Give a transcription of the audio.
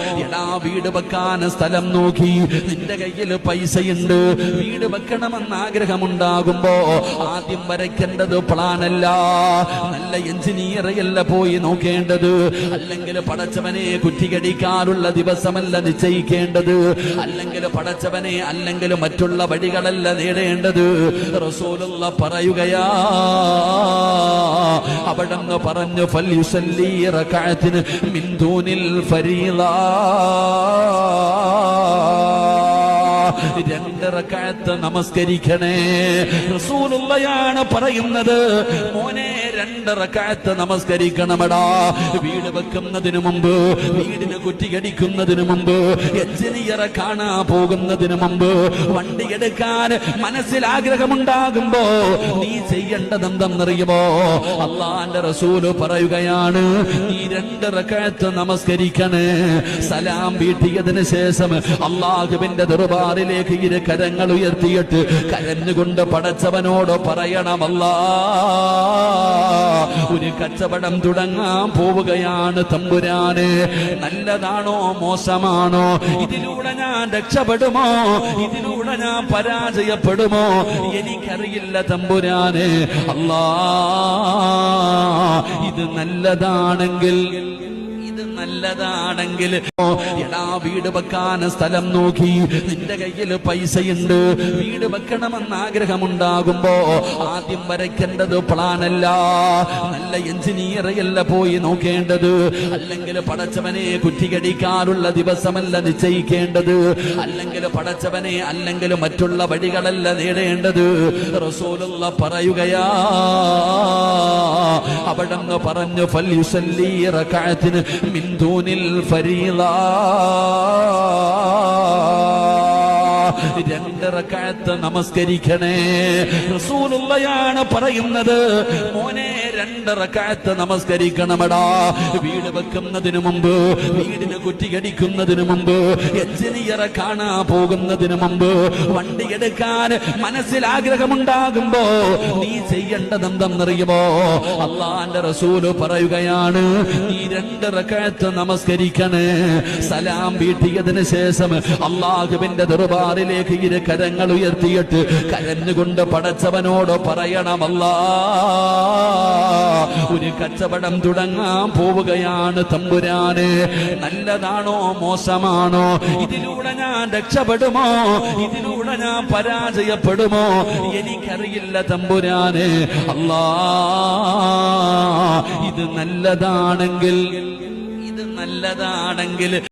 എടാ വീട് വെക്കാൻ സ്ഥലം നോക്കി. നിന്റെ കയ്യിൽ പൈസയുണ്ട്. വീട് വെക്കണമെന്ന് ആഗ്രഹമുണ്ടാകുമ്പോ ആദ്യം വരയ്ക്കേണ്ടത് പ്ലാനല്ല നല്ല എഞ്ചിനീയറയല്ല പോയി നോക്കേണ്ടത്. അല്ലെങ്കിൽ പടച്ചവനെ കുറ്റികടിക്കാനുള്ള ദിവസമല്ല നിശ്ചയിക്കേണ്ടത്. അല്ലെങ്കിൽ പടച്ചവനെ അല്ലെങ്കിൽ മറ്റുള്ള വഴികളല്ല നേടേണ്ടത്. റസൂലുള്ള പറയുകയാ അവിടങ്ങ് പറഞ്ഞു ഫല്യുസല്ലി മിൻ ദൂനിൽ ഫരീള രണ്ട് റകഅത്ത് നമസ്കരിക്കണേ. റസൂലുള്ളയാണ് പറയുന്നത് മോനെ രണ്ട് റകഅത്ത് നമസ്കരിക്കണമടാ. വീട് വെക്കുന്നതിന് മുമ്പ് വീടിന് കുറ്റിയടിക്കുന്നതിന് മുമ്പ് എഞ്ചിനീയറെ കാണാൻ പോകുന്നതിന് മുമ്പ് വണ്ടി എടുക്കാൻ മനസ്സിൽ ആഗ്രഹമുണ്ടാകുമ്പോ നീ ചെയ്യേണ്ടതെന്തെന്നറിയുമോ? അള്ളാന്റെ റസൂൽ പറയുകയാണ് നീ രണ്ട് റകഅത്ത് നമസ്കരിക്കണേ. സലാം വീട്ടിയതിന് ശേഷം അള്ളാഹുവിന്റെ ദർബാറിലേക്ക് ഇരു കരങ്ങൾ ഉയർത്തിയിട്ട് കരഞ്ഞുകൊണ്ട് പടച്ചവനോട് പറയണമല്ലാ. ഒരു കച്ചവടം തുടങ്ങാൻ പോവുകയാണ് തമ്പുരാന്. നല്ലതാണോ മോശമാണോ? ഇതിലൂടെ ഞാൻ രക്ഷപ്പെടുമോ? ഇതിലൂടെ ഞാൻ പരാജയപ്പെടുമോ? എനിക്കറിയില്ല തമ്പുരാന്. അല്ലാ ഇത് നല്ലതാണെങ്കിൽ നല്ലതാണെങ്കിൽ. എടാ വീട് വെക്കാൻ സ്ഥലം നോക്കി. നിന്റെ കയ്യിൽ പൈസയുണ്ട്. വീട് വെക്കണമെന്ന് ആഗ്രഹമുണ്ടാകുമ്പോ ആദ്യം വരയ്ക്കേണ്ടത് പ്ലാനല്ല നല്ല എഞ്ചിനീയറയല്ല പോയി നോക്കേണ്ടത്. അല്ലെങ്കിൽ പടച്ചവനെ കുറ്റികടിക്കാനുള്ള ദിവസമല്ല നിശ്ചയിക്കേണ്ടത്. അല്ലെങ്കിൽ പടച്ചവനെ അല്ലെങ്കിൽ മറ്റുള്ള വഴികളല്ല നേടേണ്ടത്. റസൂലുള്ള പറയുകയാ അവിടെ പറഞ്ഞു ഫല്യുസല്ലി റകഅത്തിന് മിൻ ദൂനിൽ ഫരീള രണ്ട് റകഅത്ത് നമസ്കരിക്കണേ. റസൂലുള്ളയാണ് പറയുന്നത് മോനെ രണ്ട് റകഅത്ത് നമസ്കരിക്കണമടാ. വീട് വെക്കുന്നതിന് മുമ്പ് വീടിന് കുറ്റിയടിക്കുന്നതിന് മുമ്പ് എഞ്ചിനീയറെ കാണാൻ പോകുന്നതിന് മുമ്പ് വണ്ടി എടുക്കാൻ മനസ്സിൽ ആഗ്രഹമുണ്ടാകുമ്പോ നീ ചെയ്യേണ്ടതെന്തെന്നറിയുമോ? അള്ളാന്റെ റസൂൽ പറയുകയാണ് നീ രണ്ട് റകഅത്ത് നമസ്കരിക്കണേ. സലാം വീട്ടിയതിന് ശേഷം അള്ളാഹുവിന്റെ ദർബാറിലേക്ക് ഇരു കരങ്ങൾ ഉയർത്തിയിട്ട് കരഞ്ഞുകൊണ്ട് പടച്ചവനോട് പറയണമല്ലാ. ഒരു കച്ചവടം തുടങ്ങാൻ പോവുകയാണ് തമ്പുരാന്. നല്ലതാണോ മോശമാണോ? ഇതിലൂടെ ഞാൻ രക്ഷപ്പെടുമോ? ഇതിലൂടെ ഞാൻ പരാജയപ്പെടുമോ? എനിക്കറിയില്ല തമ്പുരാന്. അല്ലാ ഇത് നല്ലതാണെങ്കിൽ ഇത് നല്ലതാണെങ്കിൽ